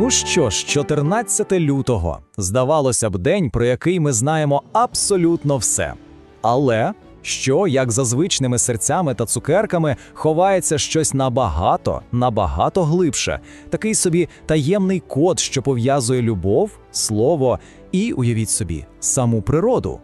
Ну що ж, 14 лютого. Здавалося б, день, про який ми знаємо абсолютно все. Але що, як за звичними серцями та цукерками, ховається щось набагато, набагато глибше, такий собі таємний код, що пов'язує любов, слово і, уявіть собі, саму природу.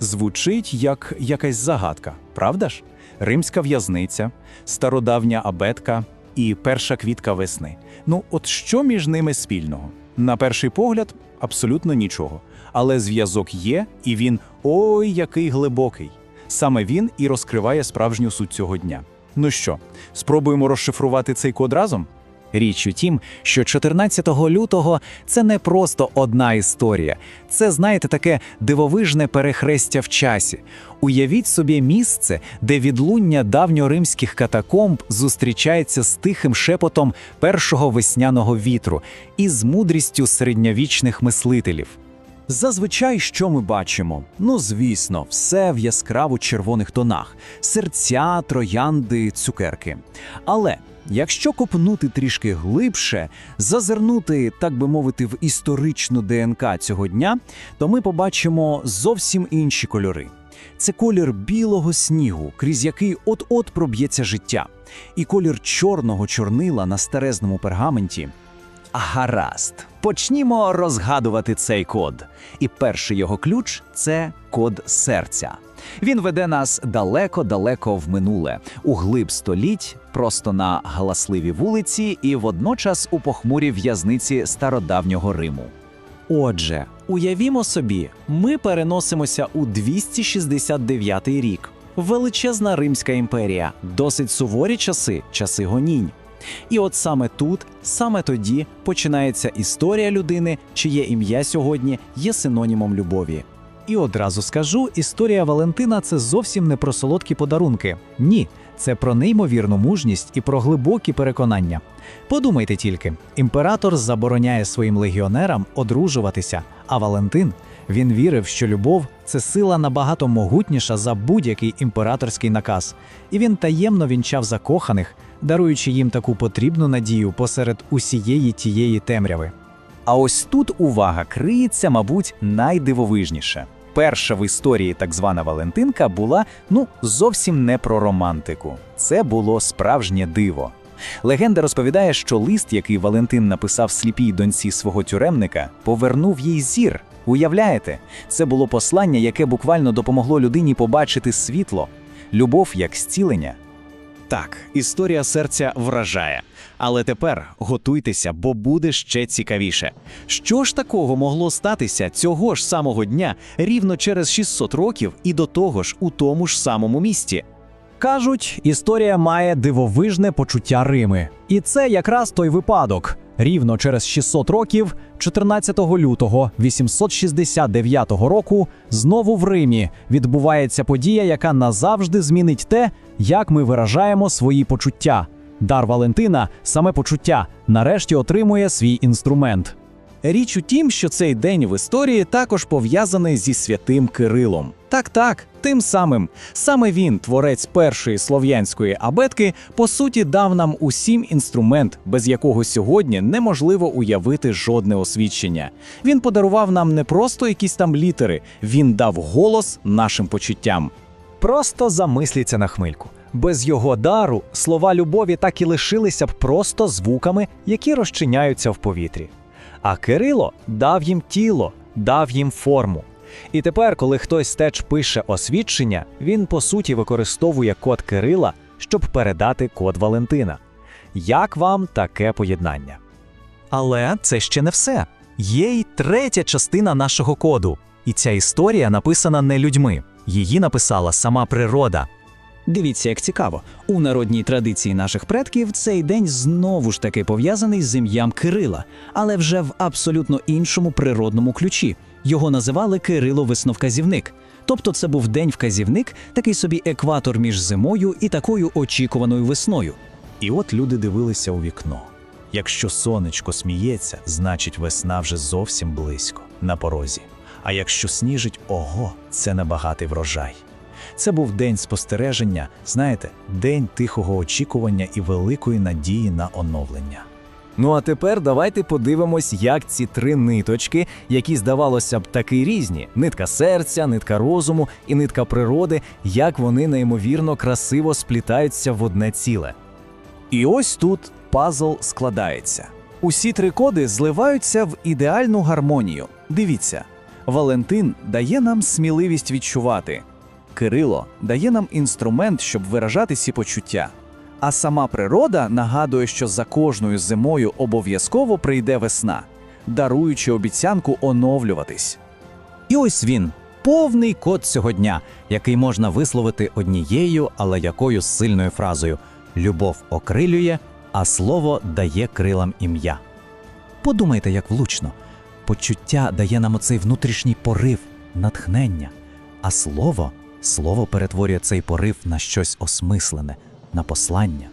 Звучить як якась загадка, правда ж? Римська в'язниця, стародавня абетка і перша квітка весни. Ну, от що між ними спільного? На перший погляд, абсолютно нічого. Але зв'язок є, і він ой який глибокий. Саме він і розкриває справжню суть цього дня. Ну що, спробуємо розшифрувати цей код разом? Річ у тім, що 14 лютого це не просто одна історія, це, знаєте, таке дивовижне перехрестя в часі. Уявіть собі місце, де відлуння давньоримських катакомб зустрічається з тихим шепотом першого весняного вітру і з мудрістю середньовічних мислителів. Зазвичай, що ми бачимо? Ну, звісно, все в яскраво червоних тонах: серця, троянди, цукерки. Але якщо копнути трішки глибше, зазирнути, так би мовити, в історичну ДНК цього дня, то ми побачимо зовсім інші кольори. Це колір білого снігу, крізь який от-от проб'ється життя, і колір чорного чорнила на старезному пергаменті. Гаразд, почнімо розгадувати цей код. І перший його ключ це код серця. Він веде нас далеко-далеко в минуле, у глиб століть, просто на галасливі вулиці і водночас у похмурій в'язниці стародавнього Риму. Отже, уявімо собі, ми переносимося у 269 рік. Величезна Римська імперія, досить суворі часи, часи гонінь. І от саме тут, саме тоді починається історія людини, чиє ім'я сьогодні є синонімом любові. І одразу скажу, історія Валентина це зовсім не про солодкі подарунки. Ні, це про неймовірну мужність і про глибокі переконання. Подумайте тільки: імператор забороняє своїм легіонерам одружуватися, а Валентин він вірив, що любов це сила набагато могутніша за будь-який імператорський наказ, і він таємно вінчав закоханих, даруючи їм таку потрібну надію посеред усієї тієї темряви. А ось тут увага криється, мабуть, найдивовижніше. Перша в історії так звана Валентинка була ну зовсім не про романтику. Це було справжнє диво. Легенда розповідає, що лист, який Валентин написав сліпій доньці свого тюремника, повернув їй зір. Уявляєте, це було послання, яке буквально допомогло людині побачити світло, любов як зцілення. Так, історія серця вражає. Але тепер готуйтеся, бо буде ще цікавіше. Що ж такого могло статися цього ж самого дня, рівно через 600 років, і до того ж у тому ж самому місті? Кажуть, історія має дивовижне почуття Рими. І це якраз той випадок. Рівно через 600 років, 14 лютого 869 року, знову в Римі відбувається подія, яка назавжди змінить те, як ми виражаємо свої почуття. Дар Валентина, саме почуття, нарешті отримує свій інструмент. Річ у тім, що цей день в історії також пов'язаний зі святим Кирилом. Так, так, тим самим. Саме він, творець першої слов'янської абетки, по суті, дав нам усім інструмент, без якого сьогодні неможливо уявити жодне освідчення. Він подарував нам не просто якісь там літери, він дав голос нашим почуттям. Просто замисліться на хмильку. Без його дару слова любові так і лишилися б просто звуками, які розчиняються в повітрі. А Кирило дав їм тіло, дав їм форму. І тепер, коли хтось теж пише освідчення, він по суті використовує код Кирила, щоб передати код Валентина. Як вам таке поєднання? Але це ще не все. Є й третя частина нашого коду. І ця історія написана не людьми. Її написала сама природа. Дивіться, як цікаво, у народній традиції наших предків цей день знову ж таки пов'язаний з ім'ям Кирила, але вже в абсолютно іншому природному ключі. Його називали Кирило Весновказівник. Тобто це був день-вказівник, такий собі екватор між зимою і такою очікуваною весною. І от люди дивилися у вікно. Якщо сонечко сміється, значить весна вже зовсім близько, на порозі. А якщо сніжить, ого, це небагатий врожай. Це був день спостереження, знаєте, день тихого очікування і великої надії на оновлення. Ну а тепер давайте подивимось, як ці три ниточки, які здавалося б таки різні: нитка серця, нитка розуму і нитка природи, як вони неймовірно красиво сплітаються в одне ціле. І ось тут пазл складається. Усі три коди зливаються в ідеальну гармонію. Дивіться, Валентин дає нам сміливість відчувати. Кирило дає нам інструмент, щоб виражати ці почуття. А сама природа нагадує, що за кожною зимою обов'язково прийде весна, даруючи обіцянку оновлюватись. І ось він повний код цього дня, який можна висловити однією, але якою сильною фразою: любов окрилює, а слово дає крилам ім'я. Подумайте, як влучно. Почуття дає нам оцей внутрішній порив, натхнення, а слово, слово перетворює цей порив на щось осмислене, на послання.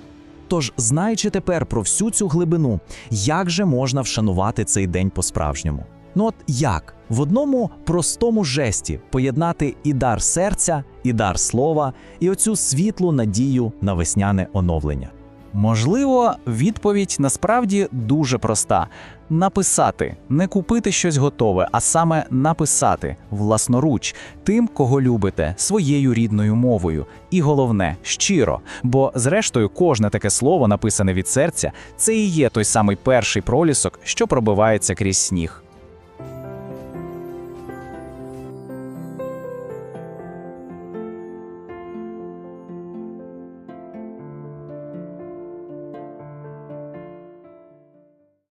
Тож, знаючи тепер про всю цю глибину, як же можна вшанувати цей день по-справжньому? Ну от як в одному простому жесті поєднати і дар серця, і дар слова, і оцю світлу надію на весняне оновлення. Можливо, відповідь насправді дуже проста: написати, не купити щось готове, а саме написати власноруч тим, кого любите, своєю рідною мовою. І головне, щиро. Бо, зрештою, кожне таке слово, написане від серця, це і є той самий перший пролісок, що пробивається крізь сніг.